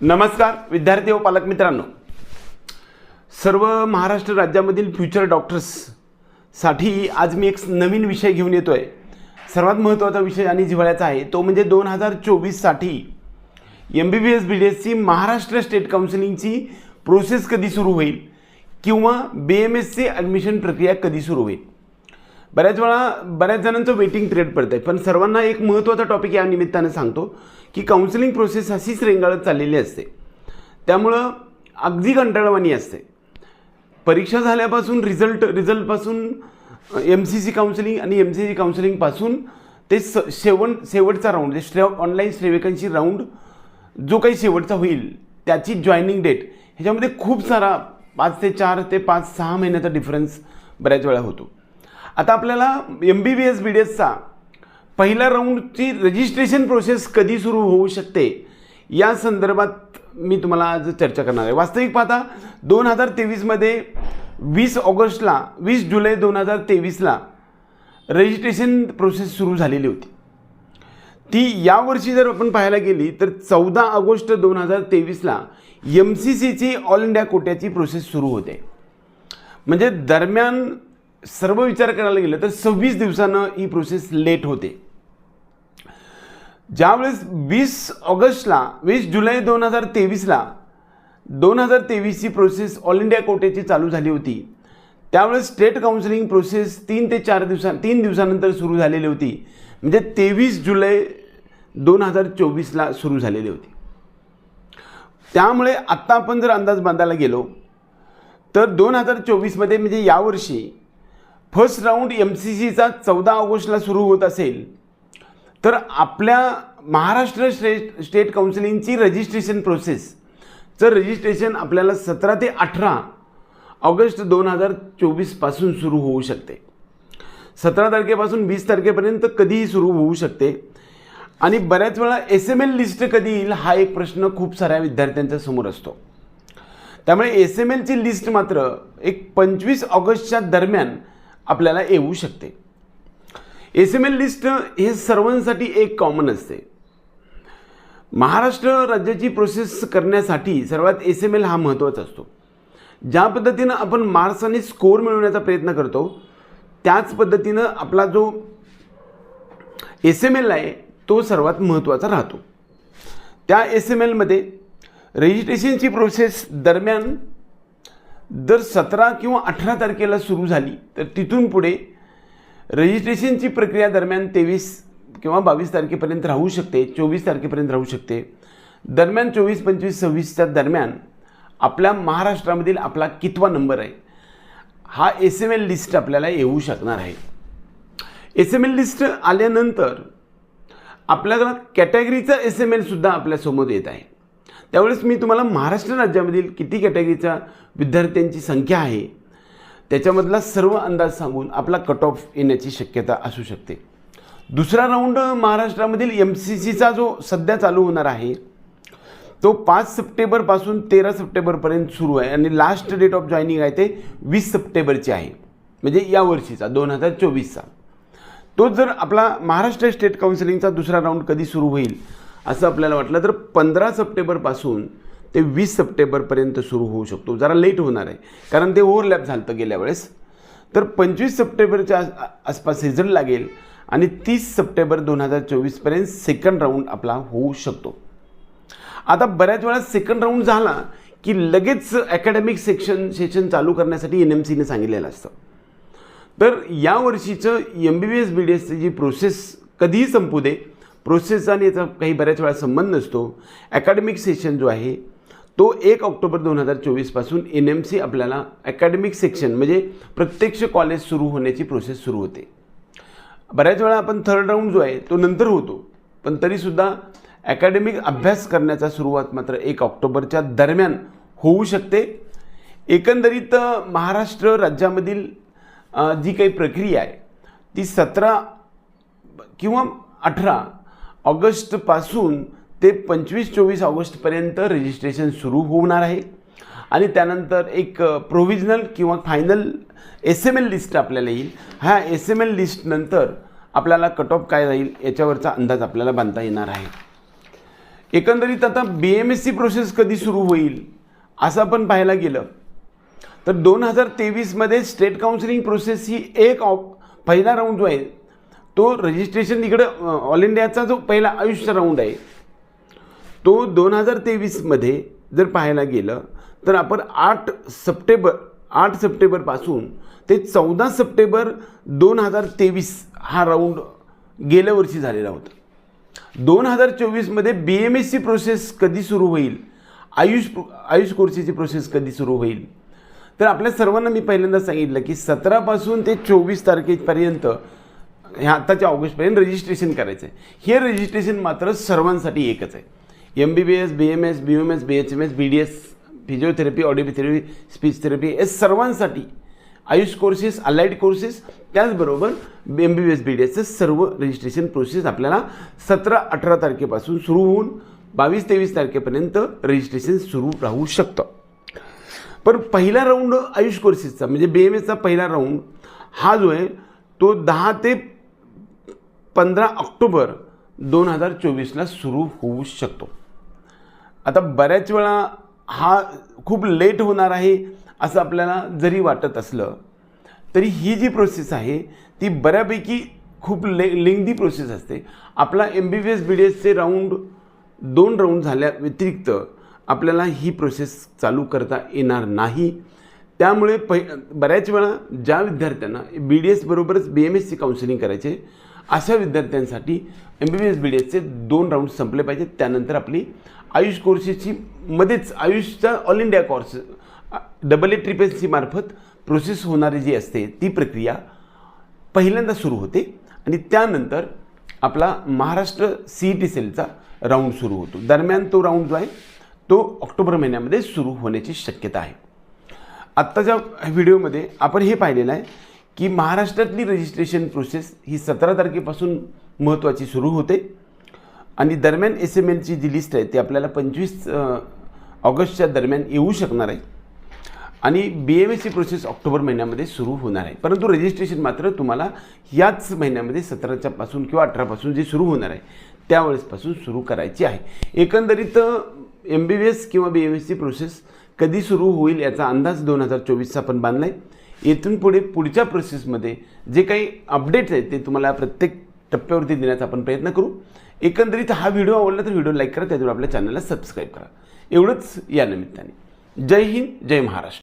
नमस्कार विद्यार्थी व पालक मित्रांनो. सर्व महाराष्ट्र राज्यामधील फ्युचर डॉक्टर्ससाठी आज मी एक नवीन विषय घेऊन येतो आहे सर्वात महत्त्वाचा विषय आणि जिव्हाळ्याचा आहे तो म्हणजे दोन हजार चोवीससाठी M B B S B D एसची महाराष्ट्र स्टेट काउन्सिलिंगची प्रोसेस कधी सुरू होईल किंवा बी एम एसची ॲडमिशन प्रक्रिया कधी सुरू होईल. बऱ्याच वेळा बऱ्याच जणांचं वेटिंग पिरियड पडतं आहे पण सर्वांना एक महत्त्वाचा टॉपिक या निमित्तानं सांगतो की काउन्सिलिंग प्रोसेस अशीच रेंगाळत चाललेली असते. त्यामुळं अगदी कंटाळवाणी असते. परीक्षा झाल्यापासून रिझल्ट रिझल्टपासून एम सी सी काउन्सिलिंग आणि एम सी सी काउन्सिलिंगपासून ते स शेवण शेवटचा राऊंड जे श्रे ऑनलाईन श्रेविकांची राऊंड जो काही शेवटचा होईल त्याची जॉईनिंग डेट ह्याच्यामध्ये खूप सारा पाच ते चार ते पाच सहा महिन्याचा डिफरन्स बऱ्याच वेळा होतो. आता आपल्याला M B B S B D एसचा पहिल्या राऊंडची रजिस्ट्रेशन प्रोसेस कधी सुरू होऊ शकते? या संदर्भात मी तुम्हाला आज चर्चा करणार आहे. वास्तविक पाहता दोन हजार तेवीसमध्ये वीस ऑगस्टला वीस जुलै दोन हजार तेवीसला रजिस्ट्रेशन प्रोसेस सुरू झालेली होती. ती यावर्षी जर आपण पाहायला गेली तर चौदा ऑगस्ट दोन हजार तेवीसला एम सी सीची ऑल इंडिया कोट्याची प्रोसेस सुरू होते. म्हणजे दरम्यान सर्व विचार करायला गेलं तर सव्वीस दिवसानं ही प्रोसेस लेट होते. ज्यावेळेस वीस ऑगस्टला वीस जुलै दोन हजार तेवीसला दोन हजार तेवीसची प्रोसेस ऑल इंडिया कोटेची चालू झाली होती. त्यावेळेस स्टेट काउन्सिलिंग प्रोसेस तीन ते चार दिवसा तीन दिवसानंतर सुरू झालेली होती. म्हणजे तेवीस जुलै दोन हजार चोवीसला सुरू झालेली होती. त्यामुळे आत्ता आपण जर अंदाज बांधायला गेलो तर दोन हजार चोवीसमध्ये म्हणजे यावर्षी फर्स्ट राऊंड एम सी सीचा चौदा ऑगस्टला सुरू होत असेल. तर आपल्या महाराष्ट्र स्टेट स्टेट काउन्सिलिंगची रजिस्ट्रेशन प्रोसेसचं रजिस्ट्रेशन आपल्याला सतरा ते अठरा ऑगस्ट दोन हजार चोवीसपासून सुरू होऊ शकते. सतरा तारखेपासून वीस तारखेपर्यंत कधीही सुरू होऊ शकते. आणि बऱ्याच वेळा एस एम एल लिस्ट कधी येईल हा एक प्रश्न खूप साऱ्या विद्यार्थ्यांच्या समोर असतो. त्यामुळे एस एम एलची लिस्ट मात्र एक पंचवीस ऑगस्टच्या दरम्यान आपल्याला येऊ शकते. एस एम एल लिस्ट हे सर्वांसाठी एक कॉमन असते. महाराष्ट्र राज्याची प्रोसेस करण्यासाठी सर्वात एस एम एल हा महत्त्वाचा असतो. ज्या पद्धतीनं आपण मार्क्स आणि स्कोअर मिळवण्याचा प्रयत्न करतो त्याच पद्धतीनं आपला जो एस एम एल आहे तो सर्वात महत्त्वाचा राहतो. त्या एस एम एलमध्ये रजिस्ट्रेशनची प्रोसेस दरम्यान जर सतरा किंवा अठरा तारखेला सुरू झाली तर तिथून पुढे रजिस्ट्रेशनची प्रक्रिया दरम्यान तेवीस किंवा बावीस तारखेपर्यंत राहू शकते चोवीस तारखेपर्यंत राहू शकते. दरम्यान चोवीस पंचवीस सव्वीसच्या दरम्यान आपल्या महाराष्ट्रामधील आपला कितवा नंबर आहे? हा एस एम एल लिस्ट आपल्याला येऊ शकणार आहे. एस एम एल लिस्ट आल्यानंतर आपल्याला कॅटेगरीचा एस एम एलसुद्धा आपल्यासमोर येत आहे. त्यावेळेस मी तुम्हाला महाराष्ट्र राज्यामधील किती कॅटेगरीच्या विद्यार्थ्यांची संख्या आहे त्याच्यामधला सर्व अंदाज सांगून आपला कट ऑफ येण्याची शक्यता असू शकते. दुसरा राऊंड महाराष्ट्रामधील एम सी सीचा जो सध्या चालू होणार आहे तो पाच सप्टेंबरपासून तेरा सप्टेंबरपर्यंत सुरू आहे आणि लास्ट डेट ऑफ जॉईनिंग आहे ते वीस सप्टेंबरची आहे. म्हणजे या वर्षीचा दोन हजार चोवीसचा. तो जर आपला महाराष्ट्र स्टेट काउन्सिलिंगचा दुसरा राऊंड कधी सुरू होईल असं आपल्याला वाटलं तर पंधरा सप्टेंबरपासून ते वीस सप्टेंबरपर्यंत सुरू होऊ शकतो. जरा लेट होणार आहे. कारण ते ओव्हरलॅप झालं होतं गेल्या वेळेस. तर पंचवीस सप्टेंबरच्या आसपास रिझल्ट लागेल आणि तीस सप्टेंबर दोन हजार चोवीसपर्यंत सेकंड राऊंड आपला होऊ शकतो. आता बऱ्याच वेळा सेकंड राऊंड झाला की लगेच अकॅडमिक सेक्शन सेशन चालू करण्यासाठी एन एम सीने सांगितलेलं असतं. तर यावर्षीचं M B B S B D एसची जी प्रोसेस कधीही संपू दे. प्रोसेसचा आणि याचा काही बऱ्याच वेळा संबंध नसतो. अकॅडमिक सेशन जो आहे तो एक ऑक्टोबर दोन हजार चोवीसपासून एन एम सी आपल्याला अकॅडमिक सेक्शन म्हणजे प्रत्यक्ष कॉलेज सुरू होण्याची प्रोसेस सुरू होते. बऱ्याच वेळा आपण थर्ड राऊंड जो आहे तो नंतर होतो. पण तरीसुद्धा अकॅडमिक अभ्यास करण्याचा सुरुवात मात्र एक ऑक्टोबरच्या दरम्यान होऊ शकते. एकंदरीत महाराष्ट्र राज्यामधील जी काही प्रक्रिया आहे ती सतरा किंवा अठरा ऑगस्टपासून ते पंचवीस चोवीस ऑगस्टपर्यंत रजिस्ट्रेशन सुरू होणार आहे. आणि त्यानंतर एक प्रोव्हिजनल किंवा final S M L list आपल्याला येईल. ह्या एस एम एल लिस्टनंतर आपल्याला कट ऑफ काय राहील याच्यावरचा अंदाज आपल्याला बांधता येणार आहे. एकंदरीत आता B M S C process कधी सुरू होईल असं आपण पाहायला गेलं तर दोन हजार तेवीसमध्ये स्टेट काउन्सिलिंग प्रोसेस ही एक ऑप पहिला राऊंड जो आहे तो रजिस्ट्रेशन इकडं ऑल इंडियाचा जो पहिला आयुष्य राऊंड आहे तो दोन हजार तेवीसमध्ये जर पाहायला गेलं तर आपण आठ सप्टेंबर आठ सप्टेंबरपासून ते चौदा सप्टेंबर दोन हजार तेवीस हा राऊंड गेल्या वर्षी झालेला होता. दोन हजार चोवीसमध्ये B M S C process कधी सुरू होईल? आयुष आयुष कोर्सेसची प्रोसेस कधी सुरू होईल? तर आपल्या सर्वांना मी पहिल्यांदा सांगितलं की सतरापासून ते चोवीस तारखेपर्यंत ह्या आत्ताच्या ऑगस्टपर्यंत रजिस्ट्रेशन करायचं आहे हे रजिस्ट्रेशन मात्र सर्वांसाठी एकच आहे. M B B S B M S B M S B H M S B D S physiotherapy audiotherapy speech therapy हे सर्वांसाठी आयुष कोर्सेस अलाइड कोर्सेस त्याचबरोबर M B B S B D एसचं सर्व registration process आपल्याला सतरा अठरा तारखेपासून सुरू होऊन बावीस तेवीस तारखेपर्यंत रजिस्ट्रेशन सुरू राहू शकतं. पण पहिला राऊंड आयुष कोर्सेसचा म्हणजे बी एम एसचा पहिला राऊंड हा जो आहे तो दहा ते पंधरा ऑक्टोबर दोन हजार चोवीसला सुरू होऊ शकतो. आता बऱ्याच वेळा हा खूप लेट होणार आहे असं आपल्याला जरी वाटत असलं तरी ही जी प्रोसेस आहे ती बऱ्यापैकी खूप ले लेंदी प्रोसेस असते. आपला M B B S B D एसचे राऊंड दोन राऊंड झाल्या व्यतिरिक्त आपल्याला ही प्रोसेस चालू करता येणार नाही. त्यामुळे पै बऱ्याच वेळा ज्या विद्यार्थ्यांना बी डी एसबरोबरच बी एम एसची काउन्सिलिंग करायचे अशा विद्यार्थ्यांसाठी M B B S B D एसचे दोन राऊंड संपले पाहिजेत. त्यानंतर आपली आयुष कोर्सेसची मध्येच आयुषचा all India course double A triple C मार्फत प्रोसेस होणारी जी असते ती प्रक्रिया पहिल्यांदा सुरू होते आणि त्यानंतर आपला महाराष्ट्र सी ई टी सेलचा राऊंड सुरू होतो. दरम्यान तो राऊंड जो आहे तो ऑक्टोबर महिन्यामध्ये सुरू होण्याची शक्यता आहे. आत्ताच्या व्हिडिओमध्ये आपण हे पाहिलेलं आहे की महाराष्ट्रातली रजिस्ट्रेशन प्रोसेस ही सतरा तारखेपासून महत्त्वाची सुरू होते. आणि दरम्यान एस एम एलची जी लिस्ट आहे ती आपल्याला पंचवीस ऑगस्टच्या दरम्यान येऊ शकणार आहे. आणि बी एम एसची प्रोसेस ऑक्टोबर महिन्यामध्ये सुरू होणार आहे. परंतु रजिस्ट्रेशन मात्र तुम्हाला याच महिन्यामध्ये सतराच्या पासून किंवा अठरापासून जे सुरू होणार आहे त्यावेळेसपासून सुरू करायची आहे. एकंदरीत एम बी बी एस किंवा बी एम एसची प्रोसेस कधी सुरू होईल याचा अंदाज दोन हजार चोवीसचा आपण बांधला आहे येथून पुढे पुढच्या प्रोसेसमध्ये जे काही अपडेट्स आहेत ते तुम्हाला प्रत्येक टप्प्यावरती देण्याचा आपण प्रयत्न करू. एकंदरीत हा व्हिडिओ आवडला तर व्हिडिओ लाईक करा त्याच्यावर आपल्या चॅनलला सबस्क्राईब करा. एवढंच या निमित्ताने. जय हिंद जय महाराष्ट्र.